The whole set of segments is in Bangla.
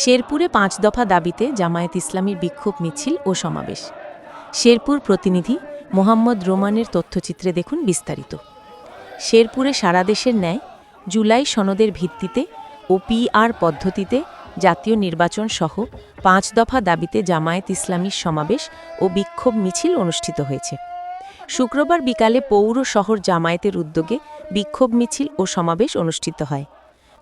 শেরপুরে পাঁচ দফা দাবিতে জামায়াত ইসলামীর বিক্ষোভ মিছিল ও সমাবেশ। শেরপুর প্রতিনিধি মোহাম্মদ রোমানের তথ্যচিত্রে দেখুন বিস্তারিত। শেরপুরে সারা দেশের ন্যায় জুলাই সনদের ভিত্তিতে ও পিআর পদ্ধতিতে জাতীয় নির্বাচন সহ পাঁচ দফা দাবিতে জামায়াত ইসলামীর সমাবেশ ও বিক্ষোভ মিছিল অনুষ্ঠিত হয়েছে। শুক্রবার বিকালে পৌর শহর জামায়াতের উদ্যোগে বিক্ষোভ মিছিল ও সমাবেশ অনুষ্ঠিত হয়।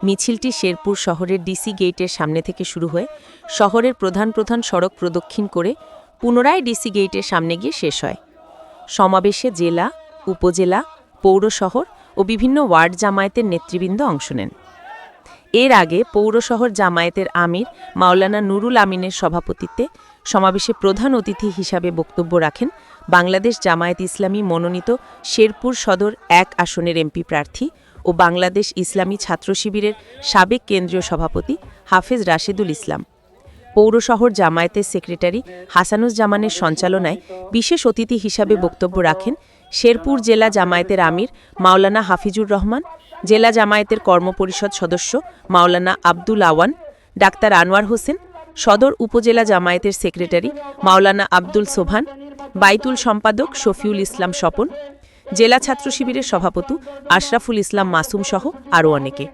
মিছিলটি শেরপুর শহরের ডিসি গেটের সামনে থেকে শুরু হয়ে শহরের প্রধান প্রধান সড়ক প্রদক্ষিণ করে পুনরায় ডিসি গেটের সামনে গিয়ে শেষ হয়। সমাবেশে জেলা, উপজেলা পৌর শহর ও বিভিন্ন ওয়ার্ড জামায়াতের নেতৃবৃন্দ অংশ নেন। এর আগে পৌর শহর জামায়াতের আমির মাওলানা নুরুল আমিনের সভাপতিত্বে সমাবেশে প্রধান অতিথি হিসাবে বক্তব্য রাখেন বাংলাদেশ জামায়াত ইসলামী মনোনীত শেরপুর সদর এক আসনের এমপি প্রার্থী ও বাংলাদেশ ইসলামী ছাত্র শিবিরের সাবেক কেন্দ্রীয় সভাপতি হাফেজ রাশেদুল ইসলাম। পৌর শহর জামায়াতের সেক্রেটারি হাসানুজ জামানের সঞ্চালনায় বিশেষ অতিথি হিসাবে বক্তব্য রাখেন শেরপুর জেলা জামায়াতের আমির মাওলানা হাফিজুর রহমান, জেলা জামায়াতের কর্মপরিষদ সদস্য মাওলানা আব্দুল আওয়ান, ডাক্তার আনোয়ার হোসেন, সদর উপজেলা জামায়াতের সেক্রেটারি মাওলানা আব্দুল সোভান বাইতুল সম্পাদক শফিউল ইসলাম স্বপন জেলা ছাত্র শিবিরের সভাপতি আশরাফুল ইসলাম মাসুম সহ আরও অনেকে।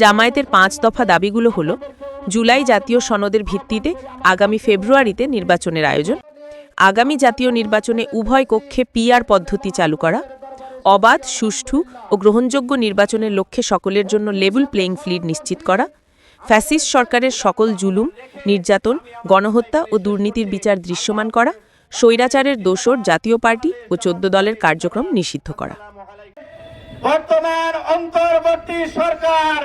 জামায়াতের পাঁচ দফা দাবিগুলো হল, জুলাই জাতীয় সনদের ভিত্তিতে আগামী ফেব্রুয়ারিতে নির্বাচনের আয়োজন, আগামী জাতীয় নির্বাচনে উভয় কক্ষে পিআর পদ্ধতি চালু করা, অবাধ, সুষ্ঠু ও গ্রহণযোগ্য নির্বাচনের লক্ষ্যে সকলের জন্য লেভেল প্লেইং ফিল্ড নিশ্চিত করা, ফ্যাসিস্ট সরকারের সকল জুলুম, নির্যাতন, গণহত্যা ও দুর্নীতির বিচার দৃশ্যমান করা স্বৈরাচারের দোসর জাতীয় পার্টি ও চোদ্দ দলের কার্যক্রম নিষিদ্ধ করা। বর্তমান অন্তর্বর্তী সরকার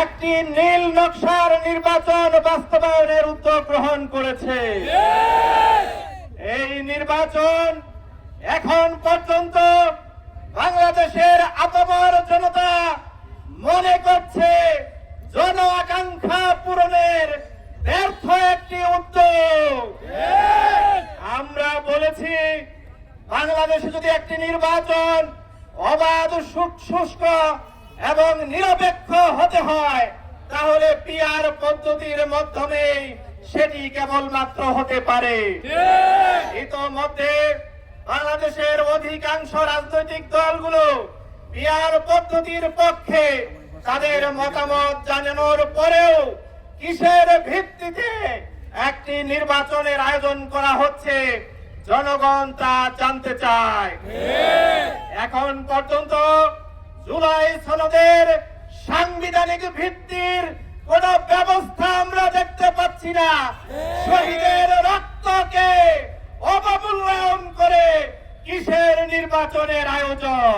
একটি নীল নকশার নির্বাচন বাস্তবায়নের উদ্যোগ গ্রহণ করেছে। এই নির্বাচন এখন পর্যন্ত বাংলাদেশের আপামর জনতা মনে করছে জন আকাঙ্ক্ষা পূরণের ব্যর্থ একটি উদ্যোগ। বলেছি বাংলাদেশে যদি একটি নির্বাচন অবাধ শুষ্ক এবং নিরপেক্ষ হতে হয় তাহলে পিয়ার পদ্ধতির মাধ্যমে সেটি কেবলমাত্র হতে পারে। ইতোমধ্যে বাংলাদেশের অধিকাংশ রাজনৈতিক দলগুলো পিয়ার পদ্ধতির পক্ষে তাদের মতামত জানানোর পরেও কিসের ভিত্তিতে একটি নির্বাচনের আয়োজন করা হচ্ছে জনগণ তা জানতে চায়। এখন পর্যন্ত জুলাই সনদের সাংবিধানিক ভিত্তির কোন ব্যবস্থা আমরা দেখতে পাচ্ছি না। শহীদের রক্তকে অবমূল্যায়ন করে কিসের নির্বাচনের আয়োজন?